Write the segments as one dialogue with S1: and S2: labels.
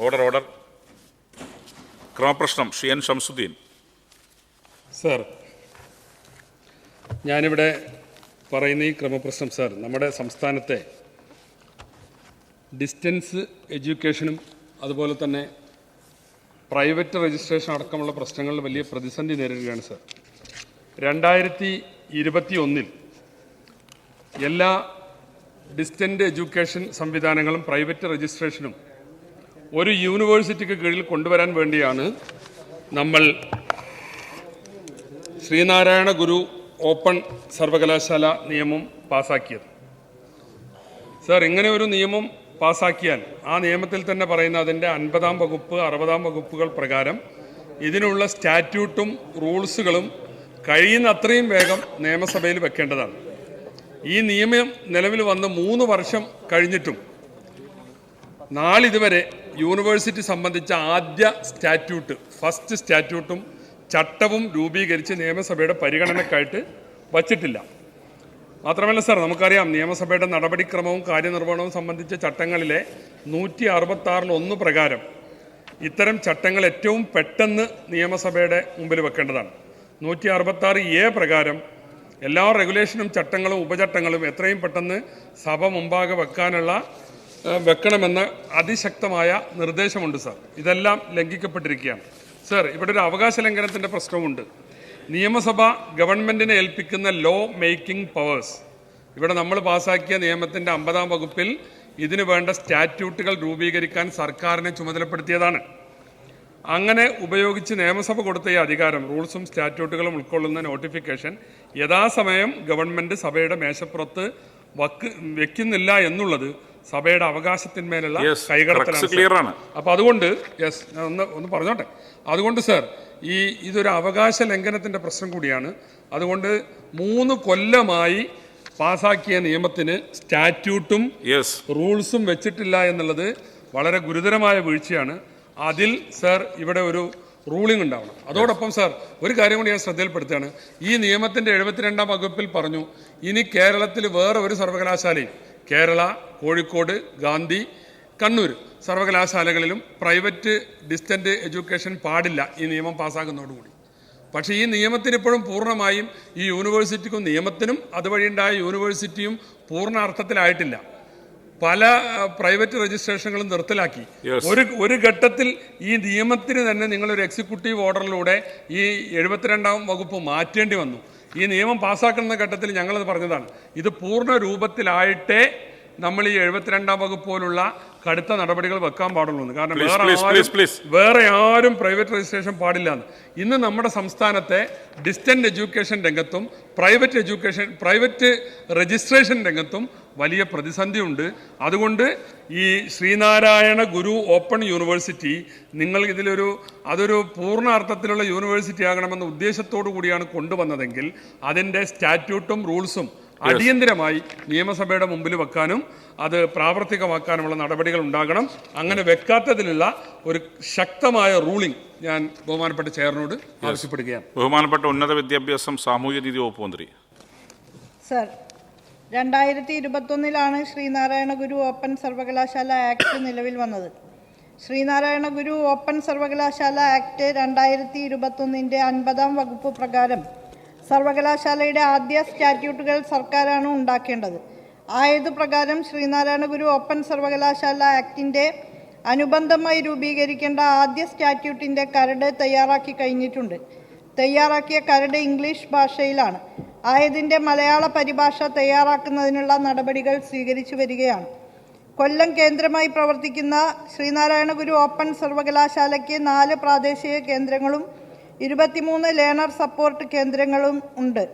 S1: Order order ക്രമപ്രശ്നം ഷി N Shamsuddin
S2: sir ഞാനിവിടെ പറയുന്ന ഈ ക്രമപ്രശ്നം സർ നമ്മുടെ സംസ്ഥാനത്തെ ഡിസ്റ്റൻസ് എഡ്യൂക്കേഷനും അതുപോലെ തന്നെ പ്രൈവറ്റ് രജിസ്ട്രേഷൻ അടക്കമുള്ള പ്രശ്നങ്ങളിൽ വലിയ പ്രതിസന്ധി നേരിടുകയാണ് സർ. രണ്ടായിരത്തി ഇരുപത്തി ഒന്നിൽ എല്ലാ ഡിസ്റ്റന്റ് എഡ്യൂക്കേഷൻ സംവിധാനങ്ങളും പ്രൈവറ്റ് രജിസ്ട്രേഷനും ഒരു യൂണിവേഴ്സിറ്റിക്ക് കീഴിൽ കൊണ്ടുവരാൻ വേണ്ടിയാണ് നമ്മൾ ശ്രീനാരായണ ഗുരു ഓപ്പൺ സർവകലാശാല നിയമം പാസാക്കിയത്. സർ ഇങ്ങനെ ഒരു നിയമം പാസാക്കിയാൽ ആ നിയമത്തിൽ തന്നെ പറയുന്ന അതിന്റെ അൻപതാം വകുപ്പ് അറുപതാം വകുപ്പുകൾ പ്രകാരം ഇതിനുള്ള സ്റ്റാറ്റ്യൂട്ടും റൂൾസുകളും കഴിയുന്ന അത്രയും വേഗം നിയമസഭയിൽ വെക്കേണ്ടതാണ്. ഈ നിയമം നിലവിൽ വന്ന് മൂന്ന് വർഷം കഴിഞ്ഞിട്ടും നാളിതുവരെ യൂണിവേഴ്സിറ്റി സംബന്ധിച്ച ആദ്യ സ്റ്റാറ്റ്യൂട്ട് ഫസ്റ്റ് സ്റ്റാറ്റ്യൂട്ടും ചട്ടവും രൂപീകരിച്ച് നിയമസഭയുടെ പരിഗണനക്കായിട്ട് വച്ചിട്ടില്ല. മാത്രമല്ല സാർ നമുക്കറിയാം നിയമസഭയുടെ നടപടിക്രമവും കാര്യനിർവഹണവും സംബന്ധിച്ച ചട്ടങ്ങളിലെ നൂറ്റി അറുപത്താറിൽ ഒന്ന് പ്രകാരം ഇത്തരം ചട്ടങ്ങൾ ഏറ്റവും പെട്ടെന്ന് നിയമസഭയുടെ മുമ്പിൽ വെക്കേണ്ടതാണ്. നൂറ്റി അറുപത്താറ് എ പ്രകാരം എല്ലാ റെഗുലേഷനും ചട്ടങ്ങളും ഉപചട്ടങ്ങളും എത്രയും പെട്ടെന്ന് സഭ മുമ്പാകെ വെക്കാനുള്ള വെക്കണമെന്ന് അതിശക്തമായ നിർദ്ദേശമുണ്ട് സാർ. ഇതെല്ലാം ലംഘിക്കപ്പെട്ടിരിക്കുകയാണ്. സാർ ഇവിടെ ഒരു അവകാശ ലംഘനത്തിന്റെ പ്രശ്നമുണ്ട്. നിയമസഭ ഗവൺമെന്റിനെ ഏൽപ്പിക്കുന്ന ലോ മേക്കിംഗ് പവേഴ്സ് ഇവിടെ നമ്മൾ പാസാക്കിയ നിയമത്തിന്റെ അമ്പതാം വകുപ്പിൽ ഇതിനു വേണ്ട സ്റ്റാറ്റ്യൂട്ടുകൾ രൂപീകരിക്കാൻ സർക്കാരിനെ ചുമതലപ്പെടുത്തിയതാണ്. അങ്ങനെ ഉപയോഗിച്ച് നിയമസഭ കൊടുത്ത ഈ അധികാരം റൂൾസും സ്റ്റാറ്റ്യൂട്ടുകളും ഉൾക്കൊള്ളുന്ന നോട്ടിഫിക്കേഷൻ യഥാസമയം ഗവൺമെന്റ് സഭയുടെ മേശപ്പുറത്ത് വക്ക് വെക്കുന്നില്ല എന്നുള്ളത് സഭയുടെ അവകാശത്തിന്മേലുള്ള കൈകടത്തലാണ്. അപ്പോൾ അതുകൊണ്ട് യെസ് ഞാൻ ഒന്ന് ഒന്ന് പറഞ്ഞോട്ടെ. അതുകൊണ്ട് സർ ഈ ഇതൊരു അവകാശ ലംഘനത്തിന്റെ പ്രശ്നം കൂടിയാണ്. അതുകൊണ്ട് മൂന്ന് കൊല്ലമായി പാസാക്കിയ നിയമത്തിന് സ്റ്റാറ്റ്യൂട്ടും റൂൾസും വെച്ചിട്ടില്ല എന്നുള്ളത് വളരെ ഗുരുതരമായ വീഴ്ചയാണ്. അതിൽ സർ ഇവിടെ ഒരു റൂളിംഗ് ഉണ്ടാവണം. അതോടൊപ്പം സർ ഒരു കാര്യം കൂടി ഞാൻ ശ്രദ്ധയിൽപ്പെടുത്തുകയാണ്. ഈ നിയമത്തിന്റെ എഴുപത്തിരണ്ടാം വകുപ്പിൽ പറഞ്ഞു ഇനി കേരളത്തിൽ വേറെ ഒരു സർവകലാശാലയും കേരള കോഴിക്കോട് ഗാന്ധി കണ്ണൂർ സർവകലാശാലകളിലും പ്രൈവറ്റ് ഡിസ്റ്റന്റ് എഡ്യൂക്കേഷൻ പാടില്ല ഈ നിയമം പാസ്സാകുന്നതോടുകൂടി. പക്ഷേ ഈ നിയമത്തിന് ഇപ്പോഴും പൂർണമായും ഈ യൂണിവേഴ്സിറ്റിക്കും നിയമത്തിനും അതുവഴിയുണ്ടായ യൂണിവേഴ്സിറ്റിയും പൂർണ അർത്ഥത്തിലായിട്ടില്ല. പല പ്രൈവറ്റ് രജിസ്ട്രേഷനുകളും നിർത്തലാക്കി. ഒരു ഒരു ഘട്ടത്തിൽ ഈ നിയമത്തിന് തന്നെ നിങ്ങളൊരു എക്സിക്യൂട്ടീവ് ഓർഡറിലൂടെ ഈ എഴുപത്തിരണ്ടാം വകുപ്പ് മാറ്റേണ്ടി വന്നു. ഈ നിയമം പാസ്സാക്കുന്ന ഘട്ടത്തിൽ ഞങ്ങളത് പറഞ്ഞതാണ്. ഇത് പൂർണ രൂപത്തിലായിട്ടേ നമ്മൾ ഈ എഴുപത്തിരണ്ടാം വകുപ്പ് പോലുള്ള കടുത്ത നടപടികൾ വെക്കാൻ പാടുള്ളൂ എന്ന്. കാരണം വേറെ ആരും. വേറെ ആരും പ്രൈവറ്റ് രജിസ്ട്രേഷൻ പാടില്ല എന്ന് ഇന്ന് നമ്മുടെ സംസ്ഥാനത്തെ ഡിസ്റ്റന്റ് എഡ്യൂക്കേഷൻ രംഗത്തും പ്രൈവറ്റ് എഡ്യൂക്കേഷൻ പ്രൈവറ്റ് രജിസ്ട്രേഷൻ രംഗത്തും വലിയ പ്രതിസന്ധിയുണ്ട് അതുകൊണ്ട് ഈ ശ്രീനാരായണ ഗുരു ഓപ്പൺ യൂണിവേഴ്സിറ്റി നിങ്ങൾ ഇതിലൊരു അതൊരു പൂർണ അർത്ഥത്തിലുള്ള യൂണിവേഴ്സിറ്റി ആകണമെന്ന ഉദ്ദേശത്തോടു കൂടിയാണ് കൊണ്ടുവന്നതെങ്കിൽ അതിന്റെ സ്റ്റാറ്റ്യൂട്ടും റൂൾസും അടിയന്തിരമായി നിയമസഭയുടെ മുമ്പിൽ വെക്കാനും അത് പ്രാവർത്തികമാക്കാനുമുള്ള നടപടികൾ ഉണ്ടാകണം. അങ്ങനെ വെക്കാത്തതിലുള്ള ഒരു ശക്തമായ റൂളിംഗ് ഞാൻ ബഹുമാനപ്പെട്ട ചെയറിനോട് ആവശ്യപ്പെടുകയാണ്.
S1: ബഹുമാനപ്പെട്ട ഉന്നത വിദ്യാഭ്യാസം സാമൂഹ്യ നീതി വകുപ്പ് മന്ത്രി.
S3: സർ രണ്ടായിരത്തി ഇരുപത്തൊന്നിലാണ് ശ്രീനാരായണ ഗുരു ഓപ്പൺ സർവകലാശാല ആക്ട് നിലവിൽ വന്നത്. ശ്രീനാരായണ ഗുരു ഓപ്പൺ സർവകലാശാല ആക്ട് രണ്ടായിരത്തി ഇരുപത്തൊന്നിന്റെ അൻപതാം വകുപ്പ് പ്രകാരം സർവകലാശാലയുടെ ആദ്യ സ്റ്റാറ്റ്യൂട്ടുകൾ സർക്കാരാണ് ഉണ്ടാക്കേണ്ടത്. ആയതുപ്രകാരം ശ്രീനാരായണ ഗുരു ഓപ്പൺ സർവകലാശാല ആക്ടിന്റെ അനുബന്ധമായി രൂപീകരിക്കേണ്ട ആദ്യ സ്റ്റാറ്റ്യൂട്ടിന്റെ കരട് തയ്യാറാക്കി കഴിഞ്ഞിട്ടുണ്ട്. തയ്യാറാക്കിയ കരട് ഇംഗ്ലീഷ് ഭാഷയിലാണ്. ആയതിന്റെ മലയാള പരിഭാഷ തയ്യാറാക്കുന്നതിനുള്ള നടപടികൾ സ്വീകരിച്ചു വരികയാണ്. കൊല്ലം കേന്ദ്രമായി പ്രവർത്തിക്കുന്ന ശ്രീനാരായണ ഗുരു ഓപ്പൺ സർവകലാശാലയ്ക്ക് നാല് പ്രാദേശിക കേന്ദ്രങ്ങളും ഇരുപത്തിമൂന്ന് ലേണർ സപ്പോർട്ട് കേന്ദ്രങ്ങളും ഉണ്ട്.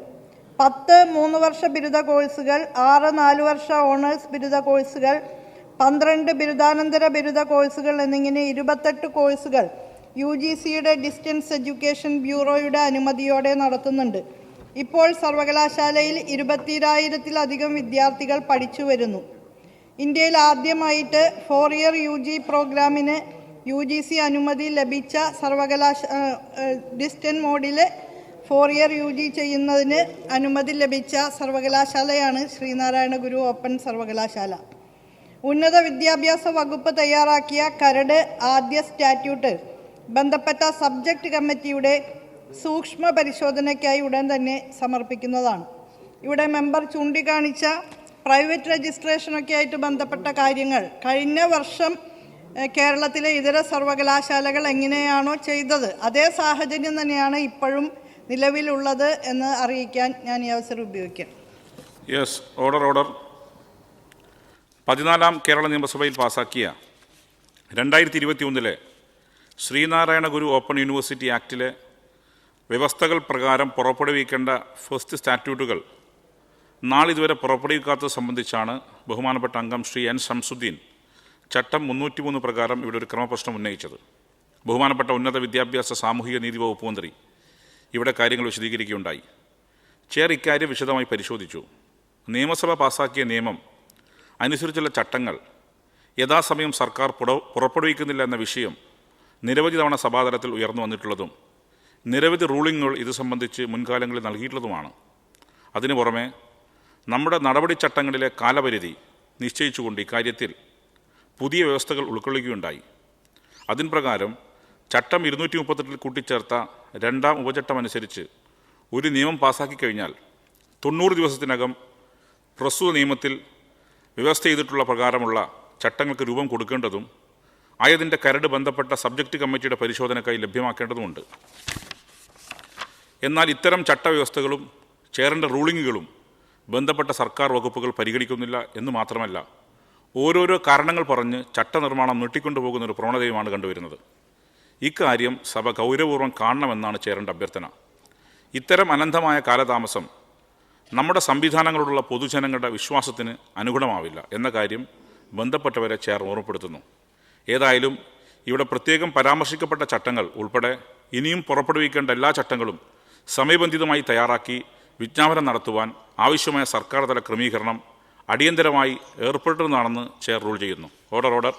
S3: പത്ത് മൂന്ന് വർഷ ബിരുദ കോഴ്സുകൾ ആറ് നാല് വർഷ ഓണേഴ്സ് ബിരുദ കോഴ്സുകൾ പന്ത്രണ്ട് ബിരുദാനന്തര ബിരുദ കോഴ്സുകൾ എന്നിങ്ങനെ ഇരുപത്തെട്ട് കോഴ്സുകൾ യു ജി സിയുടെ ഡിസ്റ്റൻസ് എഡ്യൂക്കേഷൻ ബ്യൂറോയുടെ അനുമതിയോടെ നടത്തുന്നുണ്ട്. ഇപ്പോൾ സർവകലാശാലയിൽ ഇരുപത്തിരായിരത്തിലധികം വിദ്യാർത്ഥികൾ പഠിച്ചു വരുന്നു ഇന്ത്യയിൽ ആദ്യമായിട്ട് ഫോർ ഇയർ യു ജി പ്രോഗ്രാമിന് യു ജി സി അനുമതി ലഭിച്ച സർവകലാശ ഡിസ്റ്റൻ മോഡിൽ ഫോർ ഇയർ യു ജി ചെയ്യുന്നതിന് അനുമതി ലഭിച്ച സർവകലാശാലയാണ് ശ്രീനാരായണ ഗുരു ഓപ്പൺ സർവകലാശാല. ഉന്നത വിദ്യാഭ്യാസ വകുപ്പ് തയ്യാറാക്കിയ കരട് ആദ്യ സ്റ്റാറ്റ്യൂട്ട് ബന്ധപ്പെട്ട സബ്ജക്റ്റ് കമ്മിറ്റിയുടെ സൂക്ഷ്മ പരിശോധനയ്ക്കായി ഉടൻ തന്നെ സമർപ്പിക്കുന്നതാണ്. ഇവിടെ മെമ്പർ ചൂണ്ടിക്കാണിച്ച പ്രൈവറ്റ് രജിസ്ട്രേഷനൊക്കെ ആയിട്ട് ബന്ധപ്പെട്ട കാര്യങ്ങൾ. കഴിഞ്ഞ വർഷം കേരളത്തിലെ ഇതര സർവകലാശാലകൾ എങ്ങനെയാണോ ചെയ്തത് അതേ സാഹചര്യം തന്നെയാണ് ഇപ്പോഴും നിലവിലുള്ളത് എന്ന് അറിയിക്കാൻ ഞാൻ ഈ അവസരം ഉപയോഗിക്കാം.
S1: യെസ് ഓർഡർ ഓർഡർ പതിനാലാം കേരള നിയമസഭയിൽ പാസാക്കിയ രണ്ടായിരത്തി ഇരുപത്തി ഒന്നിലെ ശ്രീനാരായണ ഗുരു ഓപ്പൺ യൂണിവേഴ്സിറ്റി ആക്ടിലെ വ്യവസ്ഥകൾ പ്രകാരം പുറപ്പെടുവിക്കേണ്ട ഫസ്റ്റ് സ്റ്റാറ്റ്യൂട്ടുകൾ നാളിതുവരെ പുറപ്പെടുവിക്കാത്തത് സംബന്ധിച്ചാണ് ബഹുമാനപ്പെട്ട അംഗം ശ്രീ എൻ ഷംസുദ്ദീൻ ചട്ടം മുന്നൂറ്റി മൂന്ന് പ്രകാരം ഇവിടെ ഒരു ക്രമപ്രശ്നം ഉന്നയിച്ചത്. ബഹുമാനപ്പെട്ട ഉന്നത വിദ്യാഭ്യാസ സാമൂഹിക നീതി വകുപ്പ് മന്ത്രി ഇവിടെ കാര്യങ്ങൾ വിശദീകരിക്കുകയുണ്ടായി. ചെയർ ഇക്കാര്യം വിശദമായി പരിശോധിച്ചു. നിയമസഭ പാസാക്കിയ നിയമം അനുസരിച്ചുള്ള ചട്ടങ്ങൾ യഥാസമയം സർക്കാർ പുറ- പുറപ്പെടുവിക്കുന്നില്ല എന്ന വിഷയം നിരവധി തവണ സഭാതലത്തിൽ ഉയർന്നു വന്നിട്ടുള്ളതും നിരവധി റൂളിങ്ങുകൾ ഇത് സംബന്ധിച്ച് മുൻകാലങ്ങളിൽ നൽകിയിട്ടുള്ളതുമാണ്. അതിനു പുറമെ നമ്മുടെ നടപടിച്ചട്ടങ്ങളിലെ കാലപരിധി നിശ്ചയിച്ചുകൊണ്ട് ഇക്കാര്യത്തിൽ പുതിയ വ്യവസ്ഥകൾ ഉൾക്കൊള്ളുകയുണ്ടായി. അതിൻ പ്രകാരം ചട്ടം ഇരുന്നൂറ്റി മുപ്പത്തെട്ടിൽ കൂട്ടിച്ചേർത്ത രണ്ടാം ഉപചട്ടം അനുസരിച്ച് ഒരു നിയമം പാസാക്കി കഴിഞ്ഞാൽ തൊണ്ണൂറ് ദിവസത്തിനകം പ്രസ്തുത നിയമത്തിൽ വ്യവസ്ഥ ചെയ്തിട്ടുള്ള പ്രകാരമുള്ള ചട്ടങ്ങൾക്ക് രൂപം കൊടുക്കേണ്ടതും ആയതിന്റെ കരട് ബന്ധപ്പെട്ട സബ്ജക്റ്റ് കമ്മിറ്റിയുടെ പരിശോധനക്കായി ലഭ്യമാക്കേണ്ടതുമുണ്ട്. എന്നാൽ ഇത്തരം ചട്ടവ്യവസ്ഥകളും ചെയറിന്റെ റൂളിങ്ങുകളും ബന്ധപ്പെട്ട സർക്കാർ വകുപ്പുകൾ പരിഗണിക്കുന്നില്ല എന്ന് മാത്രമല്ല ഓരോരോ കാരണങ്ങൾ പറഞ്ഞ് ചട്ടനിർമ്മാണം നീട്ടിക്കൊണ്ടുപോകുന്ന ഒരു പ്രവണതയുമാണ് കണ്ടുവരുന്നത്. ഇക്കാര്യം സഭ ഗൗരവപൂർവം കാണണമെന്നാണ് ചേരേണ്ട അഭ്യർത്ഥന. ഇത്തരം അനന്തമായ കാലതാമസം നമ്മുടെ സംവിധാനങ്ങളോടുള്ള പൊതുജനങ്ങളുടെ വിശ്വാസത്തിന് അനുഗുണമാവില്ല എന്ന കാര്യം ബന്ധപ്പെട്ടവരെ ചേർ ഓർമ്മപ്പെടുത്തുന്നു. ഏതായാലും ഇവിടെ പ്രത്യേകം പരാമർശിക്കപ്പെട്ട ചട്ടങ്ങൾ ഉൾപ്പെടെ ഇനിയും പുറപ്പെടുവിക്കേണ്ട എല്ലാ ചട്ടങ്ങളും സമയബന്ധിതമായി തയ്യാറാക്കി വിജ്ഞാപനം നടത്തുവാൻ ആവശ്യമായ സർക്കാർ തല ക്രമീകരണം അടിയന്തരമായി ഏർപ്പെടുന്നതാണെന്ന് ചെയർ റൂൾ ചെയ്യുന്നു. Order order